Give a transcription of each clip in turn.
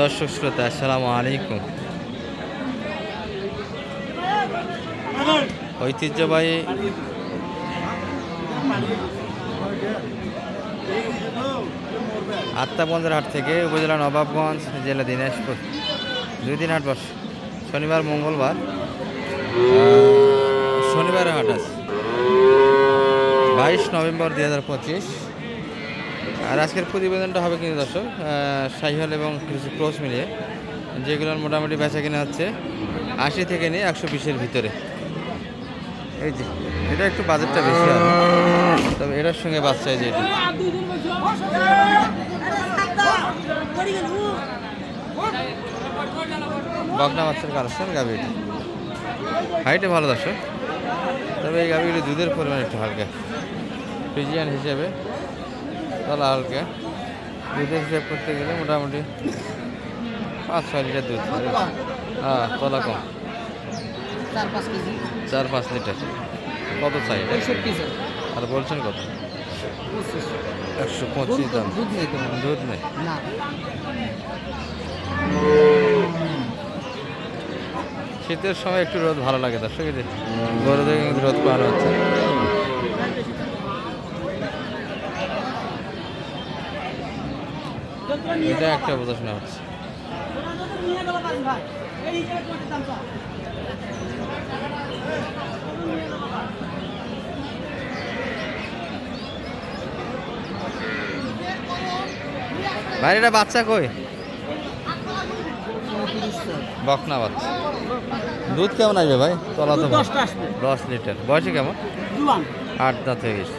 দর্শক শ্রোতা, আসসালামু আলাইকুম। ঐতিহ্যবাহী আত্মাগঞ্জের হাট থেকে উপজেলা নবাবগঞ্জ, জেলা দিনাজপুর। দুই দিন হাট বস শনিবার, মঙ্গলবার। শনিবারে হাট আছে বাইশ নভেম্বর দুই হাজার পঁচিশ। আর আজকের প্রতিবেদনটা হবে কিন্তু দর্শক সাইহল এবং কিছু ক্রস মিলিয়ে যেগুলোর মোটামুটি বেচা কিনা হচ্ছে আশি থেকে নিয়ে একশো বিশের ভিতরে। এই যে, এটা একটু বাজেটটা বেশি হবে। তবে এটার সঙ্গে বাচ্চা যে এটা। বকনা বাচ্চার কালেকশন গাভি হাইটে ভালো দর্শক। তবে এই গাভিগুলি দুধের পরিমাণ একটু হালকা। ফিজিয়ান হিসেবে। তলা হালকা। দুধের হিসাব করতে গেলে মোটামুটি পাঁচ ছয় লিটার দুধ। হ্যাঁ তলা কম। চার পাঁচ লিটার। কত চাই আর বলছেন কত? একশো পঁচিশ দাম। দুধ নেই শীতের সময় একটু রোদ ভালো লাগে দর্শক গরুদের কিন্তু রোদ পাওয়ানো হচ্ছে। এটা একটা বোঝাশোনা হচ্ছে। ভাই এটা বাচ্চা কই? বকনা বাচ্চা। দুধ কেমন আসবে ভাই? তলা তো দশ লিটার। বয়সে কেমন? আট দাঁত হয়ে গেছে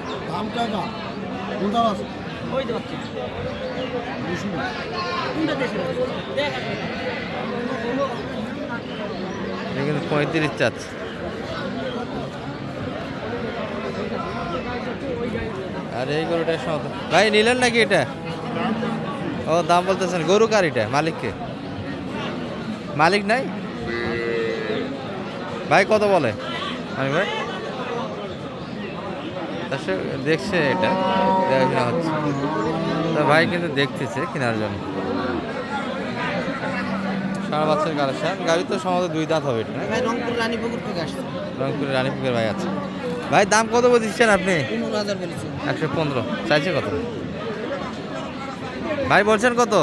পঁয়ত্রিশ চাচ্ছে আর এই গরুটা ভাই, নিলেন নাকি এটা? ও, দাম বলতেছেন, গরু কার এটা? মালিককে? মালিক নাই? ভাই, কত বলে? আমি ভাই? দর্শক দেখছে এটা দেখাশোনা হচ্ছে। তা ভাই কিন্তু দেখতেছে কেনার জন্য। সারা বছর কালেকশন গাড়ি তো সম্ভবত দুই দাঁত হবে এটা রংপুর রানীপুকুর থেকে আসছে। রংপুরের রানীপুরের ভাই আছে। ভাই দাম কত দিচ্ছেন আপনি? একশো পনেরো। চাইছে কত? ভাই বলছেন কত?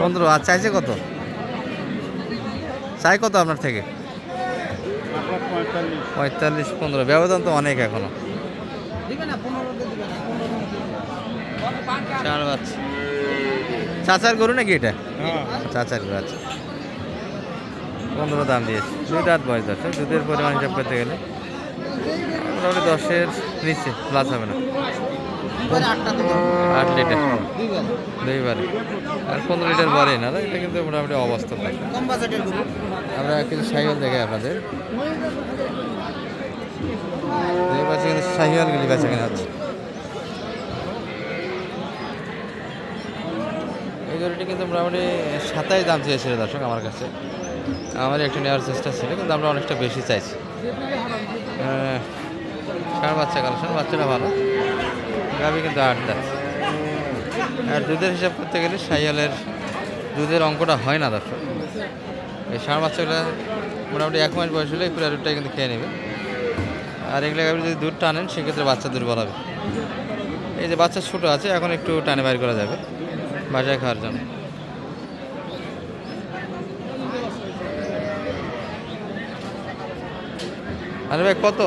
পনেরো। আর চাইছে কত? চাই কত আপনার থেকে? পঁয়তাল্লিশ পনেরো। ব্যবধান তো অনেক এখনও দিবে না পনেরো দিবে না পনেরো চার বাচ্চা। চাচার গরু নাকি এটা? চাচার গরু আচ্ছা। পনেরো দাম দিয়েছে। দুই দাঁত বয়স দশ দুধের পরিমাণ হিসাব করতে গেলে মোটামুটি দশের নিচে প্লাস হবে না। আট লিটার। দুইবার আর পনেরো লিটার বলে না এটা কিন্তু মোটামুটি অবাস্তব কম আমরা কিছু সাইকেল দেখাই আপনাদের। এই পাশে কিন্তু সাইকেলগুলি বেচা কেনা হচ্ছে। এই কিন্তু মোটামুটি সাতাইশ দাম চেয়েছিল দর্শক আমার কাছে। আমার একটু নেওয়ার চেষ্টা ছিল, কিন্তু আমরা অনেকটা বেশি চাইছি। ষাঁড় বাচ্চা কালেকশন বাচ্চাটা ভালো। গাবি কিন্তু আট দাঁত। আর দুধের হিসাব করতে গেলে সাইয়ালের দুধের অঙ্কটা হয় না দর্শক। এই ষাঁড় বাচ্চাগুলো মোটামুটি এক মাস বয়স হলে এই পুরো দুধটাই কিন্তু খেয়ে নেবে। আর এগুলো গাভী যদি দুধ টানেন, সেক্ষেত্রে বাচ্চা দুর্বল হবে। এই যে বাচ্চা ছোটো আছে, এখন একটু টানে বাইর করা যাবে। বাসায় খাওয়ার জন্য। আরে ভাই কত?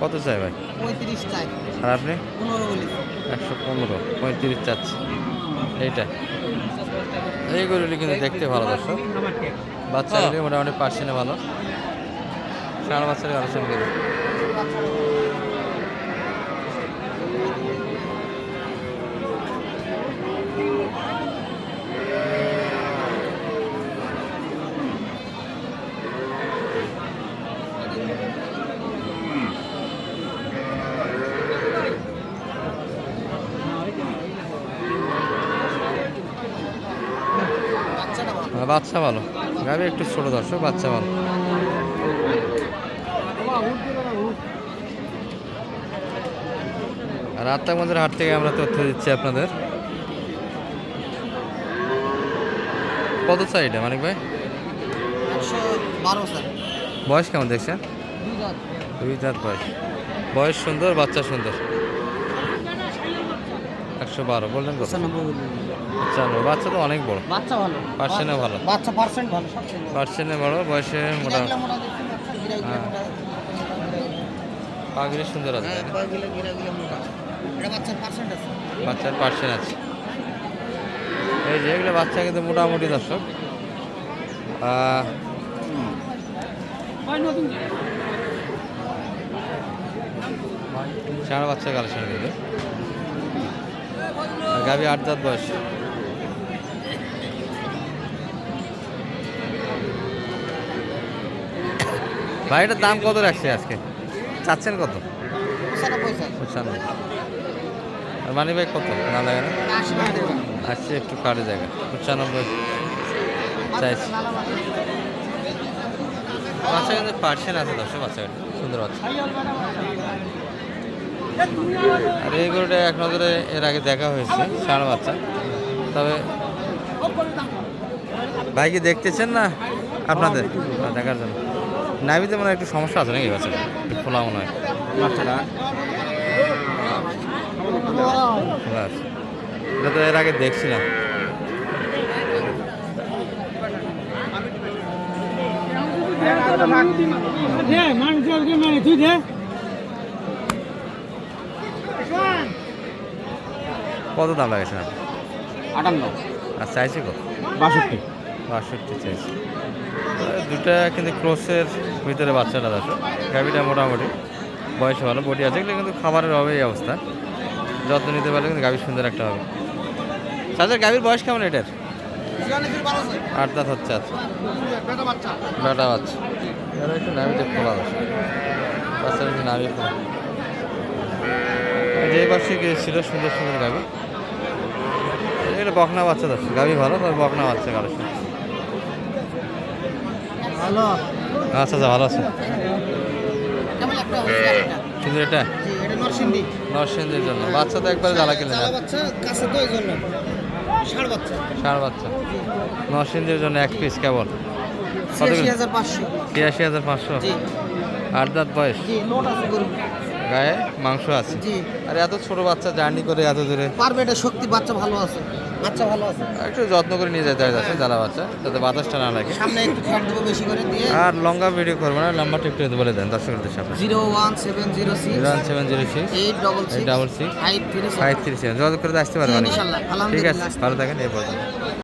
কত চাই ভাই? পঁয়ত্রিশ চাই। আর আপনি? একশো পনেরো পঁয়ত্রিশ চাচ্ছে। এইটা। এই গরুগুলি কিন্তু দেখতে ভালো দর্শক। বাচ্চাগুলি মোটামুটি পার্সেন্টে ভালো। ষাঁড় বাচ্চার কালেকশন করি বাচ্চা ভালো। গাড়ি একটু ছোট দর্শক বাচ্চা ভালো। আর আত্মাগঞ্জের হাট থেকে আমরা তথ্য দিচ্ছি আপনাদের। কত এটা মানিক ভাই? বয়স কেমন দেখছেন? দুই দাঁত। বয়স। বয়স সুন্দর বাচ্চা সুন্দর? একশো বারো বললেন পঁচানব্বই বাচ্চা তো অনেক বড়। বাচ্চা ভালো। পার্সেন্টও ভালো। বাচ্চা পার্সেন্ট ভালো। পার্সেন্টে বড় বয়সে মোটা গিরাগুলা মোটা দেখছেন বাচ্চা, গিরাগুলা হ্যাঁ। পাগড়ি সুন্দর আছে বাচ্চার পার্সেন্ট আছে। এই যে এগুলো বাচ্চা কিন্তু মোটামুটি দর্শক। ষাঁড় বাচ্চা কালেকশন কিন্তু গাভি আট দাঁত বয়স। ভাই এটার দাম কত রাখছে আজকে? চাচ্ছেন কত? পঁচানব্বই। মানি ভাই কত? না লাগে না। আসছে একটু কাটে জায়গা। পঁচানব্বই। চাইছি। বাচ্চা। কিন্তু পার্সেন্ট আছে দশে বাচ্চা সুন্দর বাচ্চা। আর এই গরুটা এক নজরে এর আগে দেখা হয়েছে ষাঁড় বাচ্চা। তবে ভাই কি দেখতেছেন না আপনাদের? দেখার জন্য। নাভিতে মনে একটু সমস্যা আছে নাকি বাচ্চাটা? খোলা মনে হয়। এটা তো এর আগে দেখছিলাম। কত দাম আপনি আটান্ন। আর চাইছে কত? বাষট্টি। বাষট্টি চাইছে। দুটা কিন্তু ক্রসের ভিতরে বাচ্চাটা দেখো। গাভিটা মোটামুটি বয়স ভালো বডি আছে এগুলো কিন্তু খাবারের হবে এই অবস্থা। যত্ন নিতে পারলে কিন্তু গাভীর সুন্দর একটা হবে। চাচার গাভীর বয়স কেমন এটার? আট দাঁত হচ্ছে আচ্ছা। বেটা বাচ্চা। এরা একটু নামিতে খোলা আছে। বাচ্চারা একটু নামিয়ে খোলা। যে পাশে গিয়েছিল সুন্দর সুন্দর গাভী। এটা বকনা বাচ্চা দশ গাভী ভালো তবে বকনা বাচ্চা কালো ভালো। আচ্ছা আচ্ছা ভালো আছে? শুধু এটা? নরসিংদী? নরসিংদীর জন্য। বাচ্চা তো একবারে জ্বালা কিনে না বাচ্চা কাছে তো এই জন্য ষাড় বাচ্চা। ষাঁড় বাচ্চা। নরসিংদীর জন্য এক পিস কেবল। ছিয়াশি হাজার পাঁচশো। আট দাঁত বয়স? গায়ে মাংস আছে? জি। আর এত ছোট বাচ্চা জার্নি করে এত দূরে। পারবে এটা শক্তি বাচ্চা ভালো আছে। বাচ্চা ভালো আছে? একটু যত্ন করে নিয়ে যেতে হয় যাচ্ছে জ্বালা বাচ্চা যাতে বাতাসটা না লাগে। সামনে একটু ফ্যাট দেবো বেশি করে দিয়ে। আর লঙ্কা ভিডিও করব না নাম্বারটা একটু বলে দেন দর্শকদের সামনে। Zero one seven zero six one seven zero six eight double six double six five three five three seven. যোগাযোগ করে আসতে পারবেন। ঠিক আছে ভালো থাকেন এই পর্যন্ত।